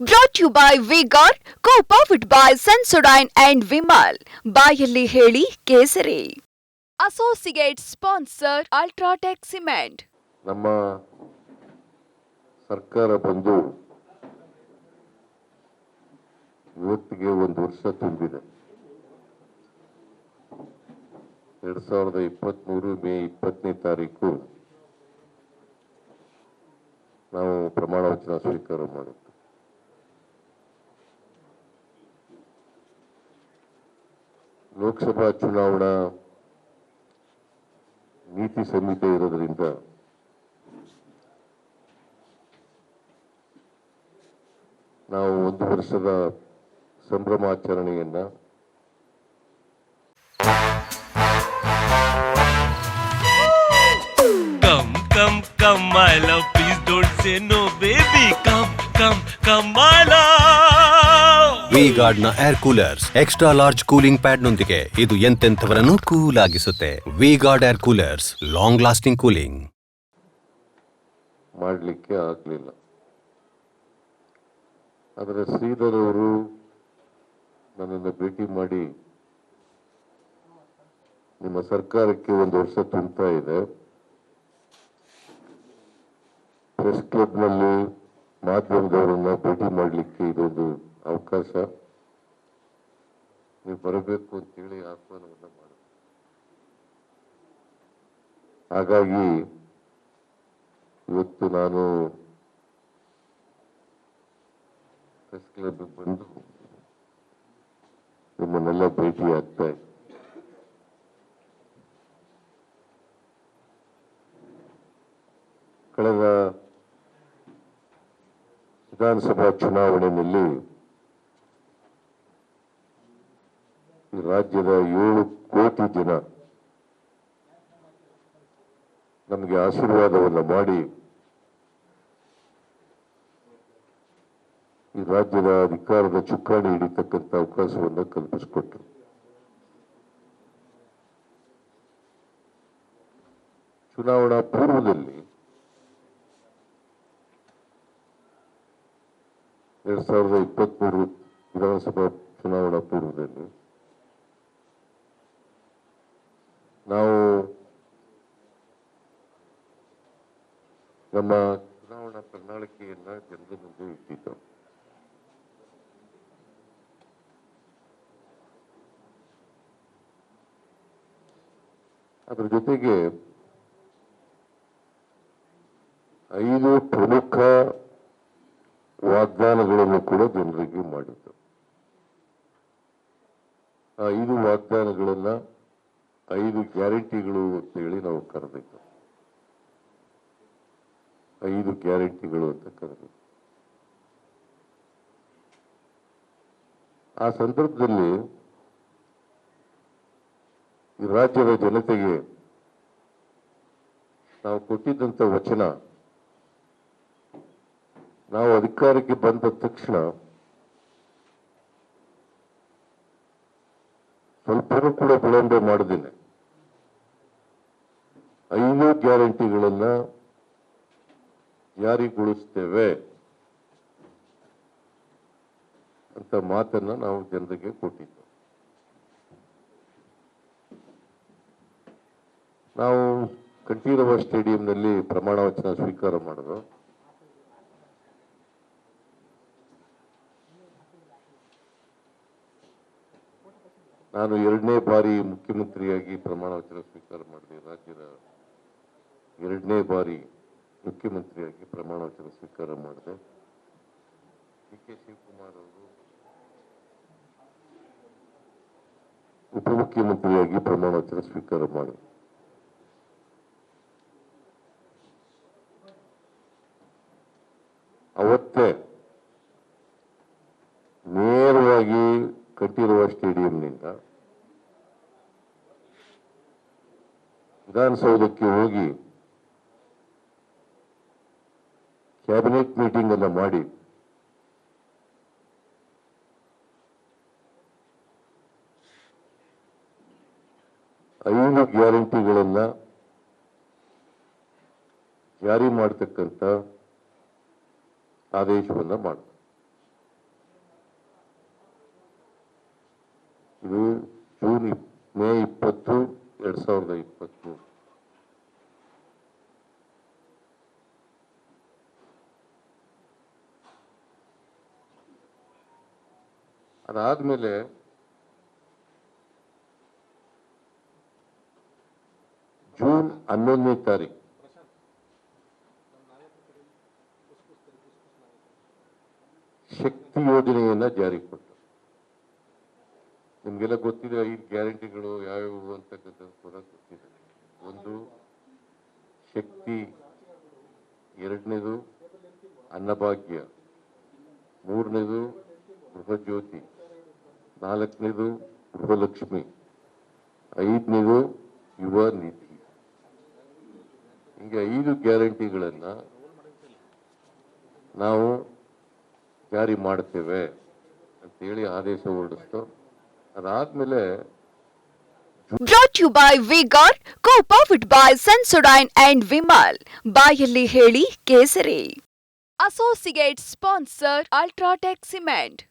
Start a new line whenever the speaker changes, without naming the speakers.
Brought you by V Guard co powered by Sensodyne and Vimal ಬಾಯಲ್ಲಿ ಹೇಳಿ ಕೇಸರಿ. Associate sponsor UltraTech cement
ನಮ್ಮ ಸರ್ಕಾರ ಬಂದು ಇವತ್ತಿಗೆ ಒಂದು ವರ್ಷ ತುಂಬಿದೆ. ಎರಡ್ ಸಾವಿರದ ಇಪ್ಪತ್ತ್ಮೂರು ಮೇ ಇಪ್ಪತ್ತನೇ ತಾರೀಕು ನಾವು ಪ್ರಮಾಣ ವಚನ ಸ್ವೀಕಾರ ಮಾಡಿದ್ದು ಲೋಕಸಭಾ ಚುನಾವಣಾ ನೀತಿ ಸಂಹಿತೆ ಇರೋದ್ರಿಂದ ನಾವು ಒಂದು ವರ್ಷದ ಸಂಭ್ರಮಾಚರಣೆಯನ್ನು
Come, come, come, my love. Please don't say no, baby. Come, come, come, my love.
ವಿ ಗಾರ್ಡ್ನ air coolers extra large cooling pad ನೊಂದಿಗೆ ಇದು ಎಂತೆಂಥವರನ್ನು cool ಆಗಿಸುತ್ತೆ. V Guard air coolers long lasting cooling
ಮಾಡಲಿಕ್ಕೆ ಆಗಲಿಲ್ಲ. ಆದರೆ ಶ್ರೀಧರ್ ಅವರು ನನ್ನನ್ನು ಭೇಟಿ ಮಾಡಿ ನಿಮ್ಮ ಸರ್ಕಾರಕ್ಕೆ ಒಂದು ವರ್ಷ ತುಂಬ್ತಾ ಇದೆ. ಪ್ರೆಸ್ ಕ್ಲಬ್ನಲ್ಲಿ ಮಾಧ್ಯಮದವರನ್ನ ಭೇಟಿ ಮಾಡಲಿಕ್ಕೆ ಇದೊಂದು ಅವಕಾಶ. ನೀವು ಬರಬೇಕು ಅಂತೇಳಿ ಆಹ್ವಾನವನ್ನು ಮಾಡಿ ಹಾಗಾಗಿ ಇವತ್ತು ನಾನು ಪ್ರೆಸ್ ಕ್ಲಬ್ ಬಂದು ನಿಮ್ಮನ್ನೆಲ್ಲ ಭೇಟಿ ಆಗ್ತಾ ಇದೆ ಕಳೆದ ವಿಧಾನಸಭಾ ಚುನಾವಣೆಯಲ್ಲಿ ಈ ರಾಜ್ಯದ ಏಳು ಕೋಟಿ ಜನ. ನಮಗೆ ಆಶೀರ್ವಾದವನ್ನು ಮಾಡಿ. ಈ ರಾಜ್ಯದ ಅಧಿಕಾರದ ಚುಕ್ಕಾಣಿ ಹಿಡಿತಕ್ಕಂಥ ಅವಕಾಶವನ್ನು ಕಲ್ಪಿಸಿಕೊಟ್ರು. ಚುನಾವಣಾ ಪೂರ್ವದಲ್ಲಿ ಎರಡ್ ಸಾವಿರದ ಇಪ್ಪತ್ಮೂರು ವಿಧಾನಸಭಾ ಚುನಾವಣಾ ಪೂರ್ವದಲ್ಲಿ ನಾವು ನಮ್ಮ ಚುನಾವಣಾ ಪ್ರಣಾಳಿಕೆಯನ್ನ ಜನರ ಮುಂದೆ ಇಟ್ಟಿದ್ದೆವು ಅದ್ರ ಜೊತೆಗೆ ಐದು ಪ್ರಮುಖ ವಾಗ್ದಾನಗಳನ್ನು ಕೂಡ ಜನರಿಗೆ ಮಾಡಿದ್ದು. ಆ ಐದು ವಾಗ್ದಾನಗಳನ್ನ ಐದು ಗ್ಯಾರಂಟಿಗಳು ಅಂತ ಹೇಳಿ ನಾವು ಕರೆಬೇಕು. ಐದು ಗ್ಯಾರಂಟಿಗಳು ಅಂತ ಕರೆಬೇಕು. ಆ ಸಂದರ್ಭದಲ್ಲಿ ಈ ರಾಜ್ಯದ ಜನತೆಗೆ ನಾವು ಕೊಟ್ಟಿದ್ದಂಥ ವಚನ, ನಾವು ಅಧಿಕಾರಕ್ಕೆ ಬಂದ ತಕ್ಷಣ ಸ್ವಲ್ಪನೂ ಕೂಡ ವಿಳಂಬ ಮಾಡುದಿಲ್ಲ ಐದು ಗ್ಯಾರಂಟಿಗಳನ್ನ ಜಾರಿಗೊಳಿಸ್ತೇವೆ ಅಂತ ಮಾತನ್ನ ನಾವು ಜನರಿಗೆ ಕೊಟ್ಟಿದ್ದು. ನಾವು ಕಂಠೀರವ ಸ್ಟೇಡಿಯಂನಲ್ಲಿ ಪ್ರಮಾಣ ವಚನ ಸ್ವೀಕಾರ ಮಾಡಿದ್ರು ನಾನು ಎರಡನೇ ಬಾರಿ ಮುಖ್ಯಮಂತ್ರಿಯಾಗಿ ಪ್ರಮಾಣ ವಚನ ಸ್ವೀಕಾರ ಮಾಡಿದೆ. ರಾಜ್ಯದ ಎರಡನೇ ಬಾರಿ ಮುಖ್ಯಮಂತ್ರಿಯಾಗಿ ಪ್ರಮಾಣ ವಚನ ಸ್ವೀಕಾರ ಮಾಡಿದೆ. ಡಿ ಕೆ ಶಿವಕುಮಾರ್ ಅವರು ಉಪಮುಖ್ಯಮಂತ್ರಿಯಾಗಿ ಪ್ರಮಾಣ ವಚನ ಸ್ವೀಕಾರ ಮಾಡಿದೆ. ಅವತ್ತೇ ವಿಧಾನಸೌಧಕ್ಕೆ ಹೋಗಿ ಕ್ಯಾಬಿನೆಟ್ ಮೀಟಿಂಗ್ ಎಲ್ಲ ಮಾಡಿ ಐದು ಗ್ಯಾರಂಟಿಗಳನ್ನು ಜಾರಿ ಮಾಡತಕ್ಕಂಥ ಆದೇಶವನ್ನು ಮಾಡ. ಇದು ಜೂನ್ ಮೇ ಇಪ್ಪತ್ತು ಎರಡು ಸಾವಿರದ ಇಪ್ಪತ್ತ್ಮೂರು ಅದಾದ್ಮೇಲೆ ಜೂನ್ ಹನ್ನೊಂದನೇ ತಾರೀಕು ಶಕ್ತಿ ಯೋಜನೆಯನ್ನ ಜಾರಿ ಕೊಟ್ಟರು ನಿಮ್ಗೆಲ್ಲ ಗೊತ್ತಿದೆ ಐದು ಗ್ಯಾರಂಟಿಗಳು ಯಾವ್ಯಾವು ಅಂತಕ್ಕಂಥದ್ದು ಕೂಡ ಗೊತ್ತಿದೆ. ಒಂದು, ಶಕ್ತಿ. ಎರಡನೇದು, ಅನ್ನಭಾಗ್ಯ. ಮೂರನೇದು, ಗೃಹಜ್ಯೋತಿ. ನಾಲ್ಕನೇದು, ಗೃಹಲಕ್ಷ್ಮಿ. ಐದನೇದು, ಯುವ ನಿಧಿ. ಹಿಂಗೆ ಐದು ಗ್ಯಾರಂಟಿಗಳನ್ನ ನಾವು ಜಾರಿ ಮಾಡ್ತೇವೆ ಅಂತೇಳಿ ಆದೇಶ ಹೊರಡಿಸ್ತು. ಅದಾದ್ಮೇಲೆ
brought you by V Guard co powered by Sensodyne and Vimal ಬಾಯಲ್ಲಿ ಹೇಳಿ ಕೇಸರಿ. Associate sponsor UltraTech cement